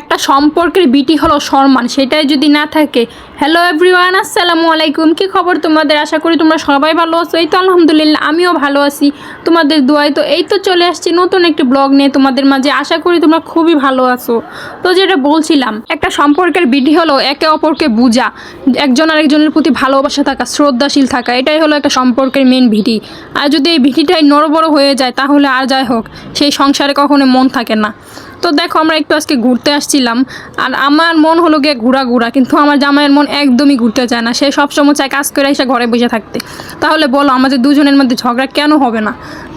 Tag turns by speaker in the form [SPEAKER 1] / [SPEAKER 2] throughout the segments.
[SPEAKER 1] একটা সম্পর্কের বিটি হলো সম্মান সেটাই যদি না থাকে। হ্যালো এভরিওয়ান আসসালামু আলাইকুম। কি খবর তোমাদের? আশা করি তোমরা সবাই ভালো আছো। এই তো আলহামদুলিল্লাহ, আমিও ভালো আছি। তোমাদের দোয়ায় তো এই তো চলে আসছি নতুন একটি ব্লগ নিয়ে তোমাদের মাঝে। আশা করি তোমরা খুবই ভালো আছো। তো যেটা বলছিলাম, একটা সম্পর্কের বিটি হলো একে অপরকে বোঝা, একজন আরেকজনের প্রতি ভালোবাসা থাকা, শ্রদ্ধাশীল থাকা, এটাই হলো একটা সম্পর্কের মেন ভিটি আর যদি এই ভিটিটাই নড়বড় হয়ে যায়, তাহলে আর যাই হোক, সেই সংসারে কখনো মন থাকে না। তো দেখো, আমরা একটু আজকে ঘুরতে আসছিলাম, আর আমার মন হলো গিয়ে ঘোরা ঘোরা, কিন্তু আমার জামাইয়ের মন একদমই ঘুরতে চায় না। সে সবসময় চায় কাজ করে এসে ঘরে বসে থাকতে। তাহলে বলো, আমাদের দুজনের মধ্যে ঝগড়া কেন হবে না?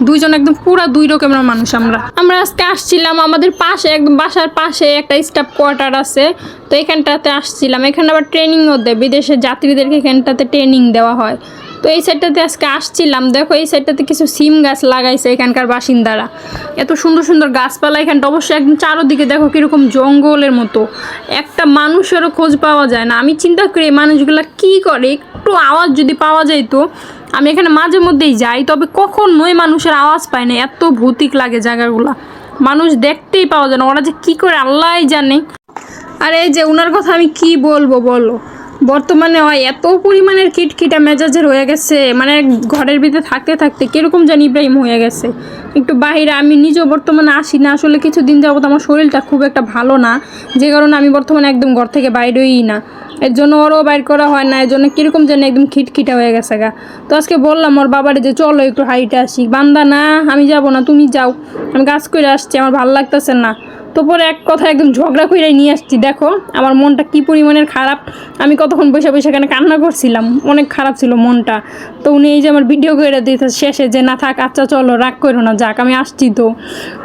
[SPEAKER 1] দুইজন একদম পুরা দুই রকমের মানুষ আমরা। আমরা আজকে আসছিলাম আমাদের পাশে একদম বাসার পাশে একটা স্টাফ কোয়ার্টার আছে, তো এখানটাতে আসছিলাম। এখানে আবার ট্রেনিংও দেয়। বিদেশের যাত্রীদেরকে এখানটাতে ট্রেনিং দেওয়া হয়। তো এই সাইডটাতে আজকে আসছিলাম। দেখো এই সাইডটাতে কিছু সিম গাছ লাগাইছে এখানকার বাসিন্দারা। এত সুন্দর সুন্দর গাছপালা এখানটা। অবশ্যই একদম চারোদিকে দেখো কীরকম জঙ্গলের মতো। একটা মানুষেরও খোঁজ পাওয়া যায় না। আমি চিন্তা করি মানুষগুলো কী করে? একটু আওয়াজ যদি পাওয়া যাইতো, আমি এখানে মাঝে মধ্যেই যাই। তবে কখন কখনোই মানুষের আওয়াজ পায় না। এত ভৌতিক লাগে জায়গাগুলো। মানুষ দেখতেই পাওয়া যায় না। ওরা যে কী করে, আল্লাহই জানে। আর এই যে ওনার কথা আমি কি বলব বলো? বর্তমানে হয়, এত পরিমাণের কিটকিটা মেজাজের হয়ে গেছে। মানে ঘরের ভিতরে থাকতে থাকতে কীরকম জানি ইব্রাহিম হয়ে গেছে। একটু বাইরে, আমি নিজেও বর্তমানে আসি না, আসলে কিছুদিন যাবত আমার শরীরটা খুব একটা ভালো না। যে কারণে আমি বর্তমানে একদম ঘর থেকে বাইরেই না। এর জন্য ওরও বাইর করা হয় না, এর জন্য কীরকম যেন একদম খিটখিটা হয়ে গেছে গা। তো আজকে বললাম ওর বাবারে যে, চলো একটু হাইটে আসি। বান্দা, না, আমি যাব না, তুমি যাও। আমি কাজ করে আসছি, আমার ভালো লাগতেছে না। তো পরে এক কথা একদম ঝগড়া করে নিয়ে আসছি দেখো আমার মনটা কি পরিমাণের খারাপ। আমি কতক্ষণ বসে বসে এখানে কান্না করছিলাম অনেক খারাপ ছিল মনটা। তো উনি এই যে আমার ভিডিও করে দিতে শেষে যে না থাক আচ্ছা চলো রাগ করো না যাক আমি আসছি তো।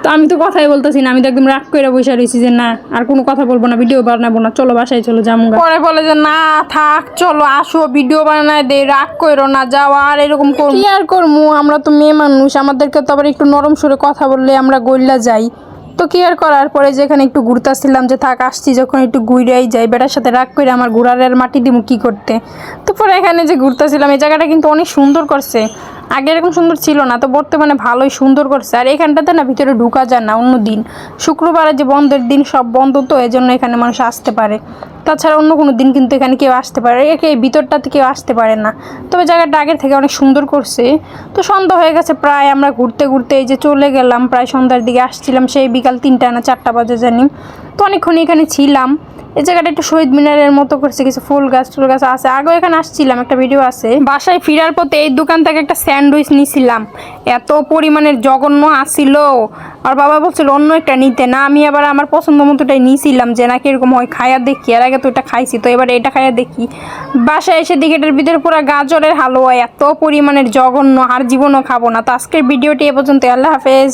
[SPEAKER 1] তো আমি তো কথাই বলতেছি না আমি তো একদম রাগ করে বসে রয়েছি যে না আর কোনো কথা বলব না ভিডিও বানাবো না চলো বাসায় চলো যাব পরে বলে যে না থাক চলো আসো ভিডিও বানায় দে রাগ করো না যাও আর এরকম করব কি আর করব আমরা তো মেয়ে মানুষ আমাদেরকে তো আবার একটু নরম সুরে কথা বললে আমরা গইল্লা যাই। তো কি আর করার? পরে যেখানে একটু ঘুরতেছিলাম যে থাক, আসছি যখন একটু ঘুরেই যাই। বেটার সাথে রাগ করে আমার ঘোরার মাটি দিমু কী করতে? তো পরে এখানে যে ঘুরতেছিলাম, এই জায়গাটা কিন্তু অনেক সুন্দর করছে। আগে এরকম সুন্দর ছিল না, তো বর্তমানে ভালোই সুন্দর করছে। আর এখানটাতে না ভিতরে ঢুকা যায় না অন্য দিন শুক্রবারে যে বন্ধের দিন সব বন্ধ, তো এই জন্য এখানে মানুষ আসতে পারে। তাছাড়া অন্য কোনো দিন কিন্তু এখানে কেউ আসতে পারে, একে ভিতরটাতে কেউ আসতে পারে না। তবে জায়গাটা আগের থেকে অনেক সুন্দর করছে। তো সন্ধ্যা হয়ে গেছে, প্রায় আমরা ঘুরতে ঘুরতে এই যে চলে গেলাম, প্রায় সন্ধ্যার দিকে আসছিলাম, সেই বিকাল তিনটা না চারটা বাজে জানি। তো অনেকক্ষণ এখানে ছিলাম। এই জায়গাটা একটু শহীদ মিনারের মতো করছে, কিছু ফুল গাছ টুল গাছ আছে। আগেও এখানে আসছিলাম, একটা ভিডিও আছে। বাসায় ফেরার পথে এই দোকান থেকে একটা স্যান্ডউইচ নিছিলাম। এত পরিমাণের জঘন্য আসছিল আর বাবা বলছিল, অন্য একটা নিতে। না, আমি আবার আমার পছন্দ মতোটাই নিয়েছিলাম যে নাকি এরকম হয়, খায়া দেখি। আর আগে তো এটা খাইছি, তো এবার এটা খায়া দেখি। বাসায় এসে দেখি এটার ভিতরে পুরো গাজরের হালুয়া, এত পরিমাণের জঘন্য, আর জীবনও খাব না। তো আজকের ভিডিওটি এ পর্যন্ত আল্লাহ হাফেজ।